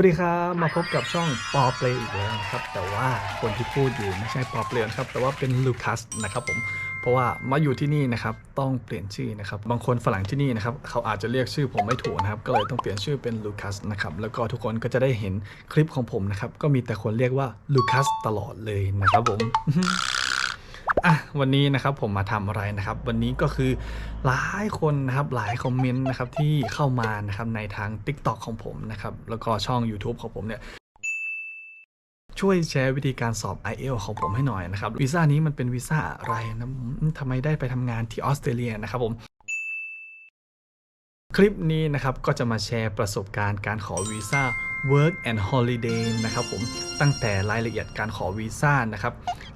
วัสดีครับมาพบกับช่องปอเปลอีกแล้วนะครับ แต่ว่าคนที่พูดอยู่ไม่ใช่ปอเปลนะครับ แต่ว่าเป็นลูคัสนะครับผมเพราะว่ามาอยู่ที่นี่นะครับต้องเปลี่ยนชื่อนะครับบางคนฝรั่งที่นี่นะครับเขาอาจจะเรียกชื่อผมไม่ถูกนะครับก็เลยต้องเปลี่ยนชื่อเป็นลูคัสนะครับแล้วก็ทุกคนก็จะได้เห็นคลิปของผมนะครับก็มีแต่คนเรียกว่าลูคัสตลอดเลยนะครับผม อะวันนี้นะครับผมมาทำอะไรนะครับ วันนี้ก็คือหลายคนนะครับหลายคอมเมนต์นะครับที่เข้ามานะครับในทาง TikTok ของผมนะครับแล้วก็ช่อง YouTube ของผมเนี่ยช่วยแชร์วิธีการสอบ i อ l ของผมให้หน่อยนะครับวีซ่านี้มันเป็นวีซ่าอะไรนะทำไมได้ไปทำงานที่ออสเตรเลียนะครับผมคลิปนี้นะครับก็จะมาแชร์ประสบการณ์การขอวีซ่า Work and Holiday นะครับผมตั้งแต่รายละเอียดการขอวีซ่านะครับ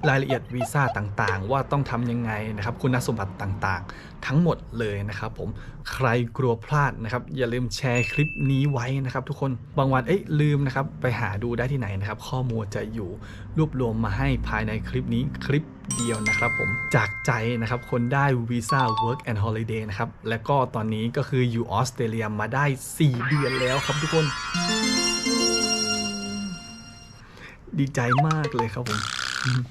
รายละเอียดวีซ่าต่างๆ ว่าต้องทำยังไงนะครับคุณสมบัติต่างๆ ทั้งหมดเลยนะครับผมใครกลัวพลาดนะครับอย่าลืมแชร์คลิปนี้ไว้นะครับทุกคนบางวันเอ๊ะลืมนะครับไปหาดูได้ที่ไหนนะครับข้อมูลจะอยู่รวบรวมมาให้ภายในคลิปนี้คลิปเดียวนะครับผมจากใจนะครับคนได้วีซ่า Work and Holiday นะครับและก็ตอนนี้ก็คืออยู่ออสเตรเลียมาได้ 4 เดือนแล้วครับทุกคน ดีใจมากเลยครับผม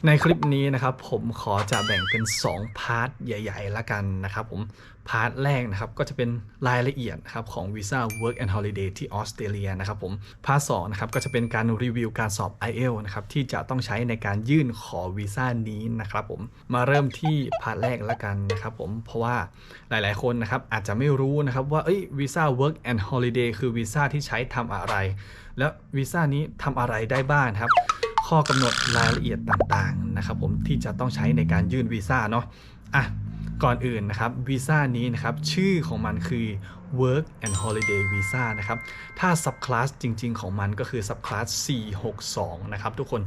ในคลิปนี้นะครับผมขอจะแบ่งเป็น 2 พาร์ทใหญ่ ๆ ละกันนะครับผม พาร์ทแรกนะครับก็จะเป็นรายละเอียดนะครับของวีซ่า Work and Holiday ที่ออสเตรเลียนะครับผม พาร์ทสนะครับก็จะเป็นการรีวิวการสอบ i อ l นะครับที่จะต้องใช้ในการยื่นขอวีซ่านี้นะครับผม มาเริ่มที่พาร์ทแรกละกันนะครับผม เพราะว่าหลายๆคนนะครับอาจจะไม่รู้นะครับว่าเอ้วีซ่า Work and Holiday คือวีซ่าที่ใช้ทำอะไร แล้ววีซ่านี้ทำอะไรได้บ้างครับ ข้อกำหนดรายละเอียดต่างๆนะครับผมที่จะต้องใช้ในการยื่นวีซ่าเนาะอะก่อนอื่นนะครับวีซ่านี้นะครับชื่อของมันคือ Work and Holiday Visa นะครับ ถ้า subclass จริง ๆ ของมันก็คือ subclass 462 นะครับ ทุกคน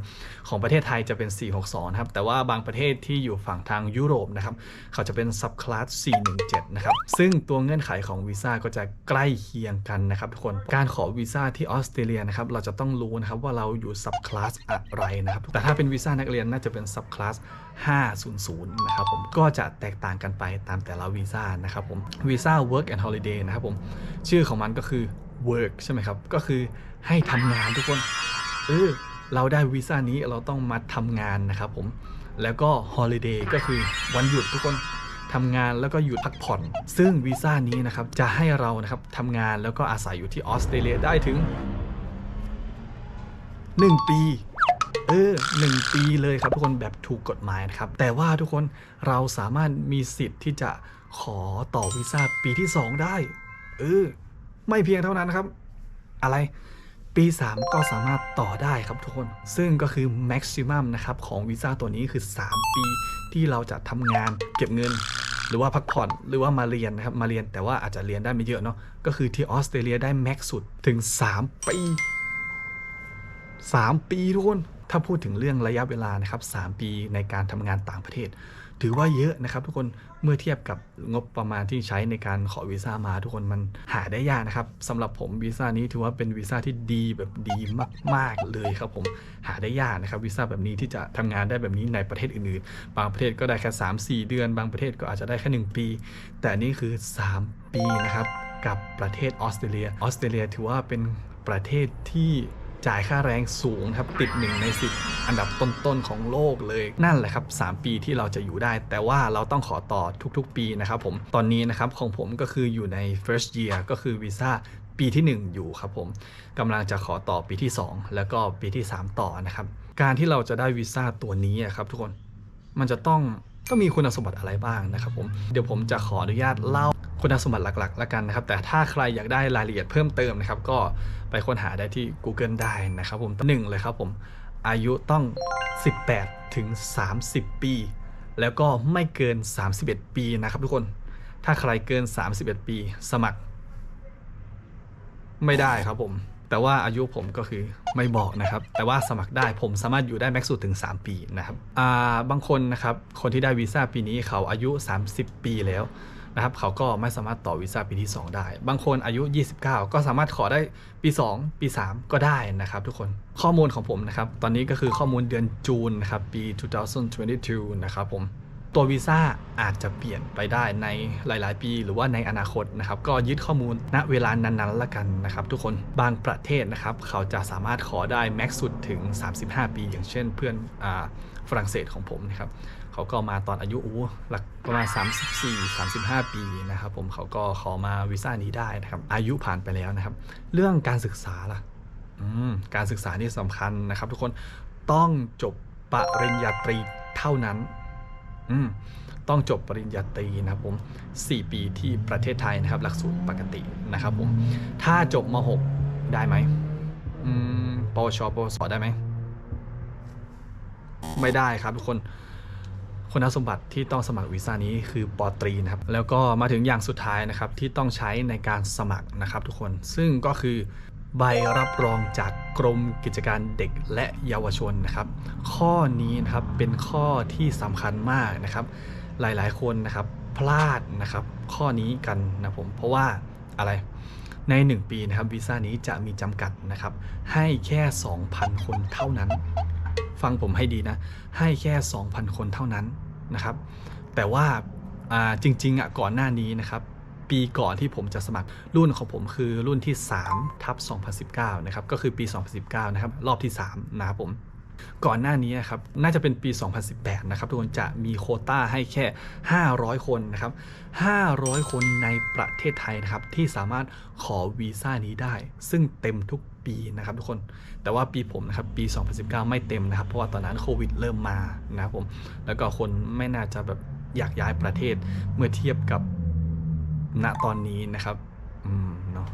ของประเทศไทยจะเป็น 462 นะครับ แต่ว่าบางประเทศที่อยู่ฝั่งทางยุโรปนะครับ เขาจะเป็น subclass 417 นะครับ ซึ่งตัวเงื่อนไขของวีซ่าก็จะใกล้เคียงกันนะครับทุกคน การขอวีซ่าที่ออสเตรเลียนะครับ เราจะต้องรู้นะครับว่าเราอยู่ subclass อะไรนะครับ แต่ถ้าเป็นวีซ่านักเรียนน่าจะเป็น subclass 500 นะครับผม ก็จะแตกต่างกันไปตามแต่ละวีซ่านะครับผม วีซ่า work and holiday นะครับผม ชื่อของมันก็คือ work ใช่ไหมครับ ก็คือให้ทำงานทุกคน เออ เราได้วีซ่านี้เราต้องมาทำงานนะครับผม แล้วก็ holiday ก็คือวันหยุดทุกคนทำงานแล้วก็หยุดพักผ่อน ซึ่งวีซ่านี้นะครับจะให้เรานะครับทำงานแล้วก็อาศัยอยู่ที่ออสเตรเลียได้ถึง 1 ปีเออหนึ่งปีเลยครับทุกคนแบบถูกกฎหมายนะครับ แต่ว่าทุกคนเราสามารถมีสิทธิ์ที่จะขอต่อวีซ่าปีที่ 2 ได้ เออ ไม่เพียงเท่านั้นครับ อะไรปี 3 ก็สามารถต่อได้ครับทุกคน ซึ่งก็คือ maximum นะครับของวีซ่าตัวนี้คือ 3 ปีที่เราจะทำงานเก็บเงิน หรือว่าพักผ่อนหรือว่ามาเรียนนะครับมาเรียนแต่ว่าอาจจะเรียนได้ไม่เยอะเนาะก็คือที่ออสเตรเลียได้แม็กสุดถึง 3 ปี 3 ปีทุกคน ถ้าพูดถึงเรื่องระยะเวลานะครับ3ปีในการทำงานต่างประเทศ ถือว่าเยอะนะครับ ทุกคนเมื่อเทียบกับงบประมาณที่ใช้ในการขอวีซ่ามา ทุกคนมันหาได้ยากนะครับสำหรับผมวีซ่านี้ถือว่าเป็นวีซ่าที่ดีแบบดีมาก ๆเลยครับผมหาได้ยากนะครับวีซ่าแบบนี้ที่จะทำงานได้แบบนี้ในประเทศอื่นๆ บางประเทศก็ได้แค่ 3-4 เดือน บางประเทศก็อาจจะได้แค่ 1 ปี แต่นี่คือ 3 ปีนะครับกับประเทศออสเตรเลียออสเตรเลียถือว่าเป็นประเทศที่ จ่ายค่าแรงสูงครับติด 1 ใน 10 อันดับต้นๆของโลกเลยนั่นแหละครับ 3 ปีที่เราจะอยู่ได้ แต่ว่าเราต้องขอต่อทุกๆ ปีนะครับผมตอนนี้นะครับของผมก็คืออยู่ใน first year ก็คือวีซ่าปีที่ 1 อยู่ครับผมกำลังจะขอต่อปีที่ 2 แล้วก็ปีที่ 3 ต่อนะครับการที่เราจะได้วีซ่าตัวนี้ครับทุกคนมันจะต้องต้องมีคุณสมบัติอะไรบ้างนะครับผมเดี๋ยวผมจะขออนุญาตเล่า คุณสมบัติหลักๆแล้วกันนะครับ แต่ถ้าใครอยากได้รายละเอียดเพิ่มเติมนะครับ ก็ไปค้นหาได้ที่ Google ได้นะครับผมหนึ่งเลยครับผมอายุต้อง 18 ถึง 30 ปี แล้วก็ไม่เกิน 31 ปีนะครับทุกคน ถ้าใครเกิน 31 ปีสมัคร ไม่ได้ครับผม แต่ว่าอายุผมก็คือไม่บอกนะครับ แต่ว่าสมัครได้ผมสามารถอยู่ได้แม็กซ์สุดถึง 3 ปีนะครับ อ่า บางคนนะครับ คนที่ได้วีซ่าปีนี้เขาอายุ 30 ปีแล้ว นะครับเขาก็ไม่สามารถต่อวีซ่าปีที่ 2 ได้ บางคนอายุ 29 ก็สามารถขอได้ปี 2 ปี 3 ก็ได้นะครับทุกคนข้อมูลของผมนะครับ ตอนนี้ก็คือข้อมูลเดือนจูนนะครับปี 2022 นะครับผมตัววีซ่าอาจจะเปลี่ยนไปได้ในหลาย ๆ ปี หรือว่าในอนาคตนะครับ ก็ยึดข้อมูลณเวลานั้นๆละกันนะครับ ทุกคนบางประเทศนะครับ เขาจะสามารถขอได้แม็กซ์สุดถึง 35 ปี อย่างเช่นเพื่อนอฝรั่งเศสของผมนะครับ เขาก็มาตอนอายุอู้หลักประมาณ 34 35 ปีนะครับผมเขาก็ขอมาวีซ่านี้ได้นะครับ อายุผ่านไปแล้วนะครับ เรื่องการศึกษาล่ะอืมการศึกษานี่สำคัญนะครับ ทุกคนต้องจบปริญญาตรีเท่านั้นอืมต้องจบปริญญาตรีนะครับผม 4 ปีที่ประเทศไทยนะครับ หลักสูตรปกตินะครับผม ถ้าจบม .6 ได้ไหมอืมปวชปวสได้ไหม ไม่ได้ครับทุกคน คุณสมบัติที่ต้องสมัครวีซ่านี้คือปอตรีนะครับ แล้วก็มาถึงอย่างสุดท้ายนะครับที่ต้องใช้ในการสมัครนะครับทุกคน ซึ่งก็คือใบรับรองจากกรมกิจการเด็กและเยาวชนนะครับ ข้อนี้นะครับเป็นข้อที่สำคัญมากนะครับ หลายๆ คนนะครับพลาดนะครับข้อนี้กันนะผม เพราะว่าอะไรใน 1 ปีนะครับวีซ่านี้จะมีจำกัดนะครับ ให้แค่ 2,000 คนเท่านั้น ฟังผมให้ดีนะ ให้แค่ 2,000 คนเท่านั้น นะครับ แต่ว่าจริงๆอะก่อนหน้านี้นะครับ ปีก่อนที่ผมจะสมัครรุ่นของผมคือรุ่นที่3ทับ2019 นะครับ ก็คือปี 2019 นะครับ รอบที่ 3 นะครับผมก่อนหน้านี้นะครับ น่าจะเป็นปี 2018 นะครับ ทุกคนจะมีโคต้าให้แค่ 500 คนนะครับ 500 คนในประเทศไทยนะครับ ที่สามารถขอวีซ่านี้ได้ ซึ่งเต็มทุก ปีนะครับทุกคนแต่ว่าปีผมนะครับปี 2019 ไม่เต็มนะครับ เพราะว่าตอนนั้นโควิดเริ่มมานะครับผมแล้วก็คนไม่น่าจะแบบอยากย้ายประเทศเมื่อเทียบกับณตอนนี้นะครับอืมเนาะ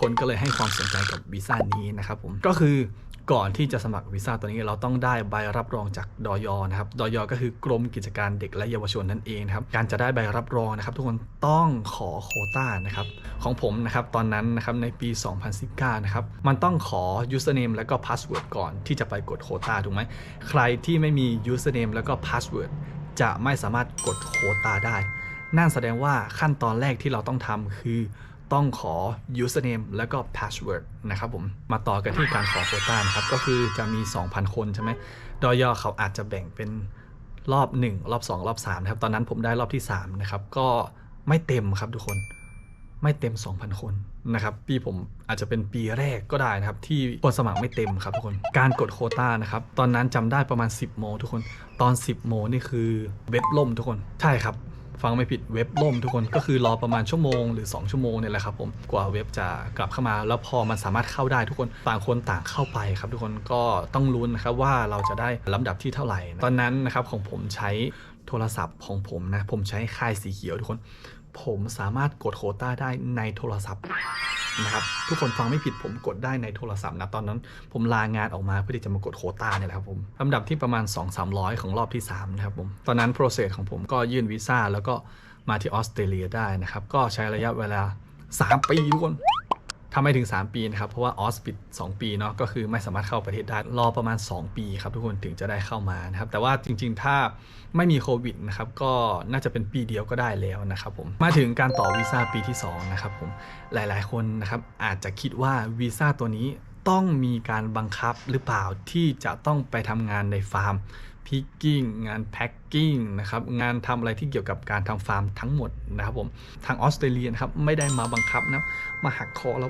คนก็เลยให้ความสนใจกับวีซ่านี้นะครับผมก็คือ ก่อนที่จะสมัครวีซ่าตัวนี้เราต้องได้ใบรับรองจากดอยนะครับดอยก็คือกรมกิจการเด็กและเยาวชนนั่นเองนะครับการจะได้ใบรับรองนะครับทุกคนต้องขอโคต้านะครับของผมนะครับตอนนั้นนะครับในปี 2019นะครับมันต้องขอ username แล้วก็ password ก่อนที่จะไปกดโคต้าถูกไหมใครที่ไม่มี username แล้วก็ password จะไม่สามารถกดโคต้าได้ นั่นแสดงว่าขั้นตอนแรกที่เราต้องทำคือ ต้องขอ username แล้วก็ password นะครับผม มาต่อกันที่การขอโควต้านะครับ ก็คือจะมี 2,000 คนใช่ไหมดอยอเขาอาจจะแบ่งเป็นรอบ 1 รอบ 2 รอบ3นะครับ ตอนนั้นผมได้รอบที่ 3 นะครับ ก็ไม่เต็มครับทุกคน ไม่เต็ม 2,000 คนนะครับ ปีผมอาจจะเป็นปีแรกก็ได้นะครับ ที่คนสมัครไม่เต็มครับทุกคน การกดโคต้านะครับ ตอนนั้นจำได้ประมาณ 10 โมงทุกคน ตอน 10 โมงนี่คือเว็บล่มทุกคน ใช่ครับ ฟังไม่ผิดเว็บล่มทุกคนก็คือรอประมาณชั่วโมงหรือ 2 ชั่วโมงเนี่ยแหละครับผมกว่าเว็บจะกลับเข้ามา แล้วพอมันสามารถเข้าได้ทุกคนต่างคนต่างเข้าไปครับ ทุกคนก็ต้องลุ้นนะครับว่าเราจะได้ลำดับที่เท่าไหร่นะตอนนั้นนะครับของผมใช้โทรศัพท์ของผมนะผมใช้ค่ายสีเขียวทุกคน ผมสามารถกดโคต้าได้ในโทรศัพท์นะครับทุกคนฟังไม่ผิดผมกดได้ในโทรศัพท์นะตอนนั้น ผมลางานออกมาเพื่อที่จะมากดโคต้าเนี่ยแหละครับผมลำดับที่ประมาณ 2 3 0 0 ของรอบที่3นะครับผมตอนนั้นโปรเซสของผมก็ยื่นวีซ่าแล้วก็มาที่ออสเตรเลียได้นะครับก็ใช้ระยะเวลา 3 ปีทุกคน ทำไมถึง 3 ปีนะครับ เพราะว่าออสปิด 2 ปีเนาะก็คือไม่สามารถเข้าประเทศได้รอประมาณ 2 ปีครับทุกคนถึงจะได้เข้ามานะครับ แต่ว่าจริง ๆ ถ้าไม่มีโควิดนะครับก็น่าจะเป็นปีเดียวก็ได้แล้วนะครับผมมาถึงการต่อวีซ่าปีที่2นะครับผมหลายๆ คนนะครับอาจจะคิดว่าวีซ่าตัวนี้ต้องมีการบังคับหรือเปล่าที่จะต้องไปทำงานในฟาร์ม พิกกิ้งงานแพ็กกิ้งนะครับงานทำอะไรที่เกี่ยวกับการทำฟาร์มทั้งหมดนะครับผมทางออสเตรเลียนะครับไม่ได้มาบังคับนะมาหักคอเรา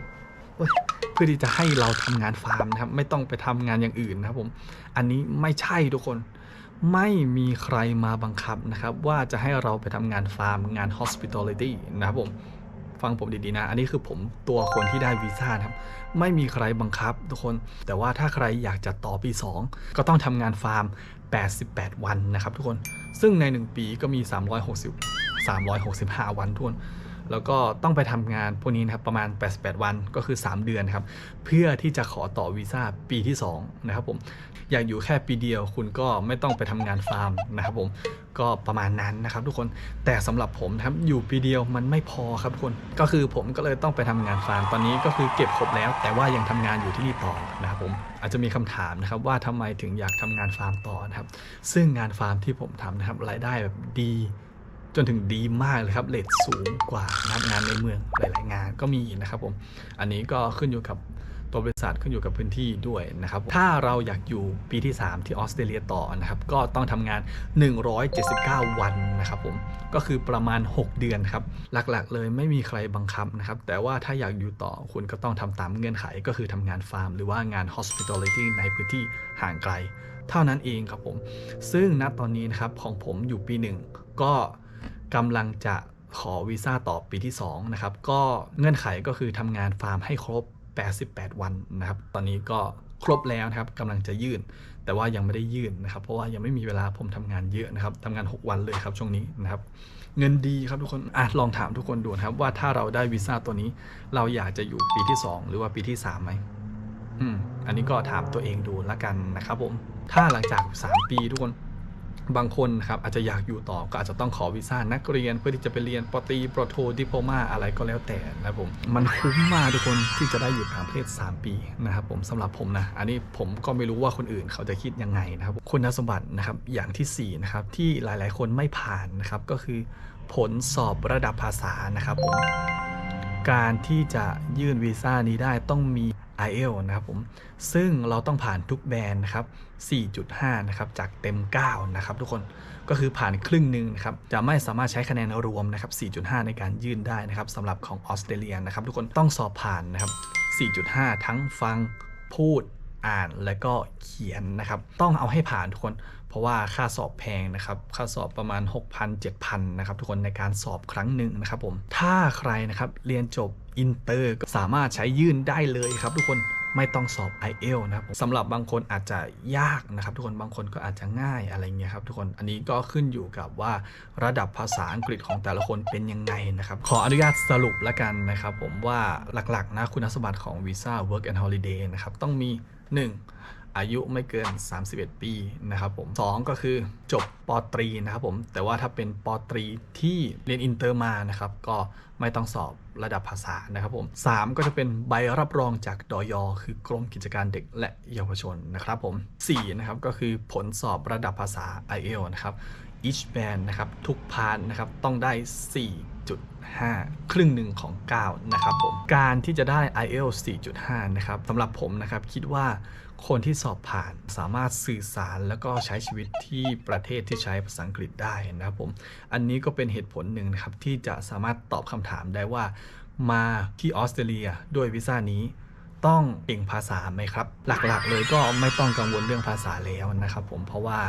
เฮ้ยเพื่อที่จะให้เราทำงานฟาร์มนะครับไม่ต้องไปทำงานอย่างอื่นนะครับผมอันนี้ไม่ใช่ทุกคนไม่มีใครมาบังคับนะครับ ว่าจะให้เราไปทำงานฟาร์มงาน hospitality นะครับผมฟังผมดีๆนะ อันนี้คือผมตัวคนที่ได้วีซ่านะครับ ไม่มีใครบังคับทุกคน แต่ว่าถ้าใครอยากจะต่อปี 2 ก็ต้องทำงานฟาร์ม 88 วันนะครับทุกคน ซึ่งใน 1 ปีก็มี 360 365 วันทุกคน แล้วก็ต้องไปทำงานพวกนี้นะครับประมาณ 88 วันก็คือ 3 เดือนครับ เพื่อที่จะขอต่อวีซ่าปีที่ 2 นะครับผมอยากอยู่แค่ปีเดียวคุณก็ไม่ต้องไปทำงานฟาร์มนะครับผมก็ประมาณนั้นนะครับทุกคนแต่สำหรับผมนะครับอยู่ปีเดียวมันไม่พอครับทุกคนก็คือผมก็เลยต้องไปทำงานฟาร์มตอนนี้ก็คือเก็บครบแล้ว แต่ว่ายังทำงานอยู่ที่นี่ต่อนะครับผมอาจจะมีคำถามนะครับว่าทำไมถึงอยากทำงานฟาร์มต่อนะครับซึ่งงานฟาร์มที่ผมทำนะครับรายได้แบบดี จนถึงดีมากเลยครับเลทสูงกว่านะครับงานในเมืองหลาย ๆ งานก็มีนะครับผม อันนี้ก็ขึ้นอยู่กับตัวบริษัทขึ้นอยู่กับพื้นที่ด้วยนะครับ ถ้าเราอยากอยู่ปีที่ 3 ที่ออสเตรเลียต่อนะครับ ก็ต้องทำงาน 179 วันนะครับผม ก็คือประมาณ 6 เดือนครับ หลักๆ เลยไม่มีใครบังคับนะครับ แต่ว่าถ้าอยากอยู่ต่อคุณก็ต้องทำตามเงื่อนไข ก็คือทำงานฟาร์ม หรือว่างาน hospitality ในพื้นที่ห่างไกล เท่านั้นเองครับผม ซึ่งณตอนนี้นะครับของผมอยู่ปีหนึ่งก็ กำลังจะขอวีซ่าต่อปีที่2นะครับก็เงื่อนไขก็คือทำงานฟาร์มให้ครบ 88 วันนะครับ ตอนนี้ก็ครบแล้วนะครับกำลังจะยื่น แต่ว่ายังไม่ได้ยื่นนะครับ เพราะว่ายังไม่มีเวลาผมทำงานเยอะนะครับทำงาน 6 วันเลยครับช่วงนี้นะครับ เงินดีครับทุกคนอะลองถามทุกคนดูนะครับ ว่าถ้าเราได้วีซ่าตัวนี้ เราอยากจะอยู่ปีที่ 2 หรือว่าปีที่3ไหมอืมอันนี้ก็ถามตัวเองดูละกันนะครับผมถ้าหลังจาก 3 ปีทุกคน บางคนนะครับอาจจะอยากอยู่ต่อก็อาจจะต้องขอวีซ่านักเรียน เพื่อที่จะไปเรียนปตรีปรโทดิโพมาอะไรก็แล้วแต่นะผมมันคุ้มมากทุกคนที่จะได้อยู่ต่างประเทศ 3 ปีนะครับผมสำหรับผมนะอันนี้ผมก็ไม่รู้ว่าคนอื่นเขาจะคิดยังไงนะครับคุณสมบัตินะครับอย่างทีสี่4นะครับที่หลายๆ คนไม่ผ่านนะครับก็คือผลสอบระดับภาษานะครับผม การที่จะยื่นวีซ่านี้ได้ต้องมี i อ l นะครับผม ซึ่งเราต้องผ่านทุกแบรนด์นะครับ 4.5 นะครับ จากเต็ม 9 นะครับทุกคน ก็คือผ่านครึ่งหนึ่งนะครับ จะไม่สามารถใช้คะแนนรวมนะครับ 4.5 ในการยื่นได้นะครับสำหรับของออสเตรเลียนะครับ ทุกคน ต้องสอบผ่านนะครับ 4.5 ทั้งฟัง พูด อ่าน และก็เขียนนะครับ ต้องเอาให้ผ่านทุกคน ราะว่าค่าสอบแพงนะครับ ค่าสอบประมาณ 6,000 7,000นะครับทุกคนในการสอบครั้งหนึ่งนะครับผม ถ้าใครนะครับเรียนจบอินเตอร์ก็สามารถใช้ยื่นได้เลยครับทุกคนไม่ต้องสอบ i อ l นะครับสำหรับบางคนอาจจะยากนะครับ ทุกคนบางคนก็อาจจะง่ายอะไรเงี้ยครับทุกคนอันนี้ก็ขึ้นอยู่กับว่าระดับภาษาอังกฤษของแต่ละคนเป็นยังไงนะครับ ขออนุญาตสรุปละกันนะครับ ผมว่าหลักๆนะคุณสมบัติของวีซ่า Work and Holiday นะครับต้องมี 1. อายุไม่เกิน 31 ปีนะครับผม 2 ก็คือจบปตรีนะครับผม แต่ว่าถ้าเป็นปตรีที่เรียนอินเตอร์มานะครับ ก็ไม่ต้องสอบระดับภาษานะครับผม 3 ก็จะเป็นใบรับรองจากดอยคือกรมกิจการเด็กและเยาวชนนะครับผม 4 นะครับก็คือผลสอบระดับภาษา i e l นะครับ each band นะครับ ทุกพาร์ทนะครับต้องได้4.5 ครึ่งหนึ่งของ 9 นะครับผม การที่จะได้ IELTS 4.5 นะครับสำหรับผมนะครับ คิดว่า คนที่สอบผ่านสามารถสื่อสารแล้วก็ใช้ชีวิตที่ประเทศที่ใช้ภาษาอังกฤษได้นะครับผม อันนี้ก็เป็นเหตุผลหนึ่งนะครับที่จะสามารถตอบคำถามได้ว่ามาที่ออสเตรเลียด้วยวีซ่านี้ต้องเก่งภาษาไหมครับ หลักๆ เลยก็ไม่ต้องกังวลเรื่องภาษาแล้วนะครับผมเพราะว่า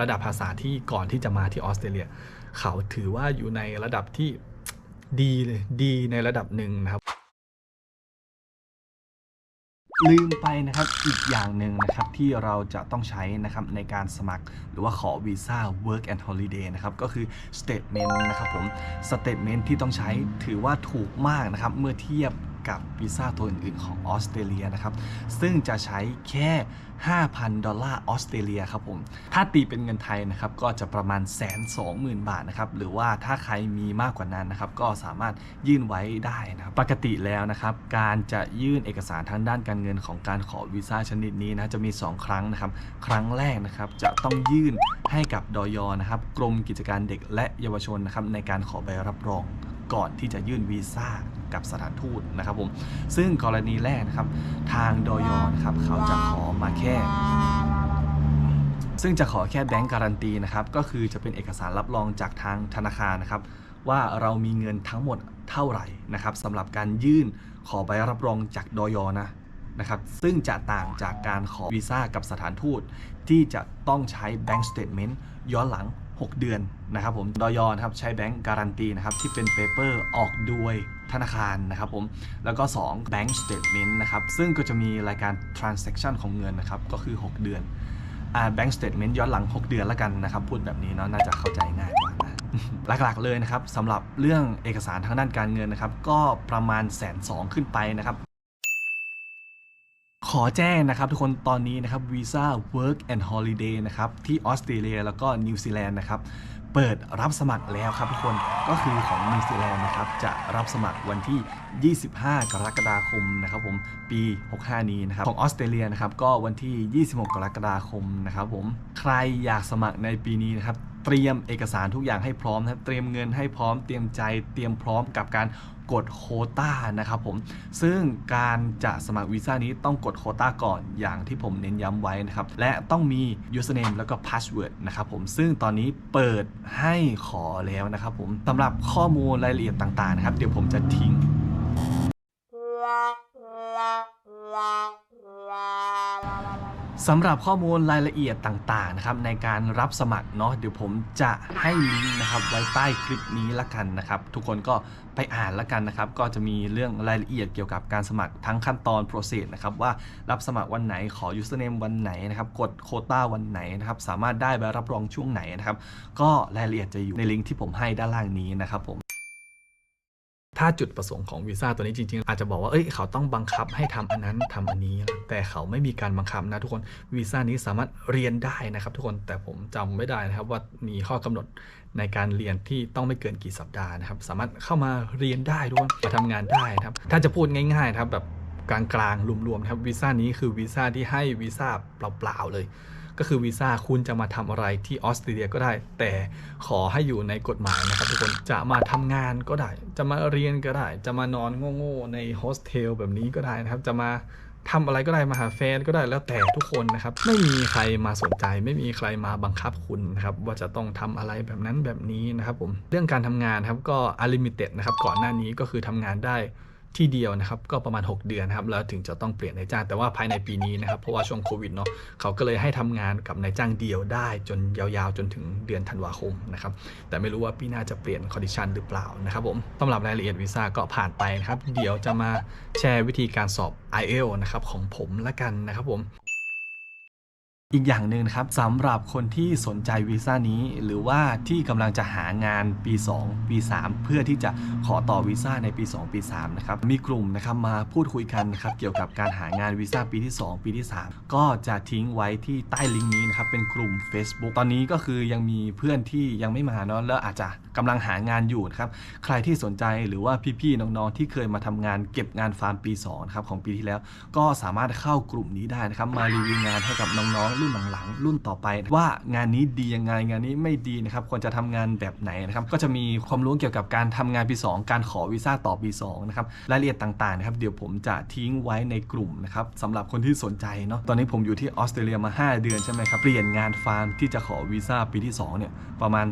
ระดับภาษาที่ก่อนที่จะมาที่ออสเตรเลีย เขาถือว่าอยู่ในระดับที่ดีเลยดีในระดับหนึ่งนะครับ ลืมไปนะครับอีกอย่างหนึ่งนะครับที่เราจะต้องใช้นะครับในการสมัครหรือว่าขอวีซ่า Work and Holiday นะครับก็คือ Statement นะครับผม Statement ที่ต้องใช้ถือว่าถูกมากนะครับเมื่อเทียบ กับวีซ่าตัวอื่นๆของออสเตรเลียนะครับ ซึ่งจะใช้แค่ 5,000 ดอลลาร์ออสเตรเลียครับผม ถ้าตีเป็นเงินไทยนะครับ ก็จะประมาณแสนสองหมื่นบาทนะครับ หรือว่าถ้าใครมีมากกว่านั้นนะครับ ก็สามารถยื่นไว้ได้นะครับ ปกติแล้วนะครับ การจะยื่นเอกสารทางด้านการเงินของการขอวีซ่าชนิดนี้นะ จะมี 2 ครั้งนะครับ ครั้งแรกนะครับ จะต้องยื่นให้กับดอยนะครับ กรมกิจการเด็กและเยาวชนนะครับ ในการขอใบรับรอง ก่อนที่จะยื่นวีซ่ากับสถานทูตนะครับผมซึ่งกรณีแรกนะครับทางดอยนะครับเขาจะขอมาแค่ ซึ่งจะขอแค่แบงก์การันตีนะครับก็คือจะเป็นเอกสารรับรองจากทางธนาคารนะครับว่าเรามีเงินทั้งหมดเท่าไหร่นะครับสำหรับการยื่นขอใบรับรองจากดอยนะนะครับซึ่งจะต่างจากการขอวีซ่ากับสถานทูตที่จะต้องใช้ Bank Statement ย้อนหลัง 6 เดือนนะครับผมดอยอนะครับใช้แบงก์การันตีนะครับที่เป็นเปเปอร์ออกด้วยธนาคารนะครับผมแล้วก็ 2 Bank Statement นะครับซึ่งก็จะมีรายการ Transaction ของเงินนะครับก็คือ 6 เดือนอ่า Bank Statement ย้อนหลัง 6 เดือนแล้วกันนะครับพูดแบบนี้เนาะน่าจะเข้าใจง่ายกว่านะหลักๆเลยนะครับสำหรับเรื่องเอกสารทางด้านการเงินนะครับก็ประมาณแสนสองขึ้นไปนะครับ ขอแจ้งนะครับทุกคนตอนนี้นะครับวีซ่า Work and Holiday นะครับที่ออสเตรเลียแล้วก็นิวซีแลนด์นะครับเปิดรับสมัครแล้วครับทุกคนก็คือของนิวซีแลนด์นะครับจะรับสมัครวันที่ 25 กรกฎาคมนะครับผมปี 65 นี้นะครับของออสเตรเลียนะครับก็วันที่ 26 กรกฎาคมนะครับผมใครอยากสมัครในปีนี้นะครับ เตรียมเอกสารทุกอย่างให้พร้อมนะครับ เตรียมเงินให้พร้อม เตรียมใจ เตรียมพร้อมกับการกดโคต้านะครับผม ซึ่งการจะสมัครวีซ่านี้ต้องกดโคต้าก่อนอย่างที่ผมเน้นย้ำไว้นะครับ และต้องมี username แล้วก็ password นะครับผม ซึ่งตอนนี้เปิดให้ขอแล้วนะครับผมสำหรับข้อมูลรายละเอียดต่างๆนะครับ เดี๋ยวผมจะทิ้ง สำหรับข้อมูลรายละเอียดต่างๆนะครับในการรับสมัครเนาะเดี๋ยวผมจะให้ลิงก์นะครับไว้ใต้คลิปนี้ละกันนะครับ ทุกคนก็ไปอ่านละกันนะครับ ก็จะมีเรื่องรายละเอียดเกี่ยวกับการสมัครทั้งขั้นตอน process นะครับว่ารับสมัครวันไหนขอ username วันไหนนะครับกดโคต้าวันไหนนะครับสามารถได้ใบรับรองช่วงไหนนะครับก็รายละเอียดจะอยู่ในลิงก์ที่ผมให้ด้านล่างนี้นะครับผม ถ้าจุดประสงค์ของวีซ่าตัวนี้จริง ๆ อาจจะบอกว่าเอ้ยเขาต้องบังคับให้ทำอันนั้นทำอันนี้ แต่เขาไม่มีการบังคับนะทุกคนวีซ่านี้สามารถเรียนได้นะครับ ทุกคนแต่ผมจำไม่ได้นะครับว่ามีข้อกำหนดในการเรียนที่ต้องไม่เกินกี่สัปดาห์นะครับ สามารถเข้ามาเรียนได้ด้วยมาทำงานได้นะครับ ถ้าจะพูดง่ายๆนะครับแบบกลางๆรวมๆนะครับวีซ่านี้คือวีซ่าที่ให้วีซ่าเปล่าๆเลย ก็คือวีซ่าคุณจะมาทำอะไรที่ออสเตรเลียก็ได้ แต่ขอให้อยู่ในกฎหมายนะครับทุกคนจะมาทำงานก็ได้ จะมาเรียนก็ได้ จะมานอนโง่ๆในโฮสเทลแบบนี้ก็ได้นะครับ จะมาทำอะไรก็ได้มาหาแฟนก็ได้แล้วแต่ทุกคนนะครับ ไม่มีใครมาสนใจ ไม่มีใครมาบังคับคุณนะครับว่าจะต้องทำอะไรแบบนั้นแบบนี้นะครับผมเรื่องการทำงานครับก็ unlimited นะครับก่อนหน้านี้ก็คือทำงานได้ ที่เดียวนะครับก็ประมาณ 6 เดือนนะครับแล้วถึงจะต้องเปลี่ยนนายจ้างแต่ว่าภายในปีนี้นะครับเพราะว่าช่วงโควิดเนาะเขาก็เลยให้ทำงานกับนายจ้างเดียวได้จนยาวๆ จนถึงเดือนธันวาคมนะครับแต่ไม่รู้ว่าปีหน้าจะเปลี่ยนคอนดิชันหรือเปล่านะครับผมสำหรับรายละเอียดวีซ่าก็ผ่านไปนะครับเดี๋ยวจะมาแชร์วิธีการสอบ i อเอนะครับของผมละกันนะครับผม อีกอย่างหนึ่งนะครับสำหรับคนที่สนใจวีซ่านี้ หรือว่าที่กำลังจะหางานปี 2 ปี 3 เพื่อที่จะขอต่อวีซ่าในปี 2 ปี3นะครับมีกลุ่มนะครับมาพูดคุยกันนะครับเกี่ยวกับการหางานวีซ่าปีที่ 2 ปีที่ 3 ก็จะทิ้งไว้ที่ใต้ลิงก์นี้นะครับเป็นกลุ่ม Facebook ตอนนี้ก็คือยังมีเพื่อนที่ยังไม่มาเนาะแล้วอาจจะกำลังหางานอยู่นะครับใครที่สนใจหรือว่าพี่ๆน้องๆที่เคยมาทำงานเก็บงานฟาร์มปี2ครับของปีที่แล้ว ก็สามารถเข้ากลุ่มนี้ได้นะครับมารีวิวงานให้กับน้องๆรุ่นหลังๆ รุ่นต่อไปว่างานนี้ดียังไงงานนี้ไม่ดีนะครับควรจะทำงานแบบไหนนะครับก็จะมีความรู้เกี่ยวกับการทำงานปี 2 การขอวีซ่าต่อปี2นะครับรายละเอียดต่างๆนะครับเดี๋ยวผมจะทิ้งไว้ในกลุ่มนะครับสำหรับคนที่สนใจเนาะตอนนี้ผมอยู่ที่ออสเตรเลียมา 5 เดือนใช่ไหมครับเปลี่ยนงานฟาร์มที่จะขอวีซ่าปีที่2เนี่ยประมาณ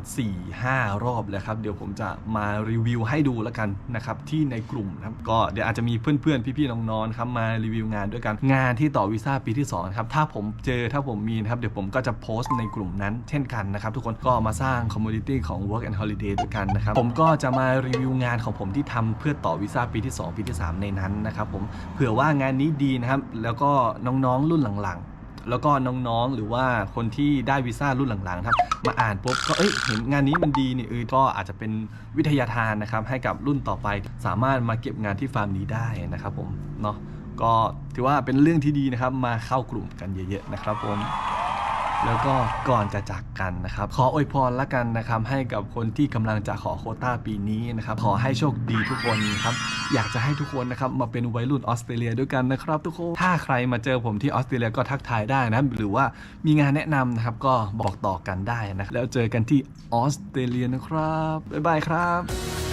4-5 รอบแล้วครับเดี๋ยวผมจะมารีวิวให้ดูแล้วกันนะครับที่ในกลุ่มนะครับก็เดี๋ยวอาจจะมีเพื่อนๆพี่ๆน้องๆครับมารีวิวงานด้วยกันงานที่ต่อวีซ่าปีที่2ครับถ้าผมเจอถ้าผมมีนะครับ เดี๋ยวผมก็จะโพสต์ในกลุ่มนั้นเช่นกันนะครับ ทุกคนก็มาสร้างคอมมูนิตี้ของ Work and Holiday ด้วยกันนะครับ ผมก็จะมารีวิวงานของผมที่ทำเพื่อต่อวีซ่าปีที่ 2 ปีที่ 3 ในนั้นนะครับผมเผื่อว่างานนี้ดีนะครับ แล้วก็น้องๆรุ่นหลังๆ แล้วก็น้องๆหรือว่าคนที่ได้วีซ่ารุ่นหลังๆครับมาอ่านปุ๊บก็เอ้ยเห็นงานนี้มันดีนี่เออก็อาจจะเป็นวิทยาทานนะครับให้กับรุ่นต่อไปสามารถมาเก็บงานที่ฟาร์มนี้ได้นะครับผมเนาะ ก็ถือว่าเป็นเรื่องที่ดีนะครับ มาเข้ากลุ่มกันเยอะๆนะครับผมแล้วก็ก่อนจะจากกันนะครับ ขออวยพรละกันนะครับ ให้กับคนที่กำลังจะขอโคต้าปีนี้นะครับ ขอให้โชคดีทุกคนครับ อยากจะให้ทุกคนนะครับ มาเป็นวัยรุ่นออสเตรเลียด้วยกันนะครับ ทุกคน ถ้าใครมาเจอผมที่ออสเตรเลียก็ทักทายได้นะ หรือว่ามีงานแนะนำนะครับ ก็บอกต่อกันได้นะ แล้วเจอกันที่ออสเตรเลียนะครับ บ๊ายบายครับ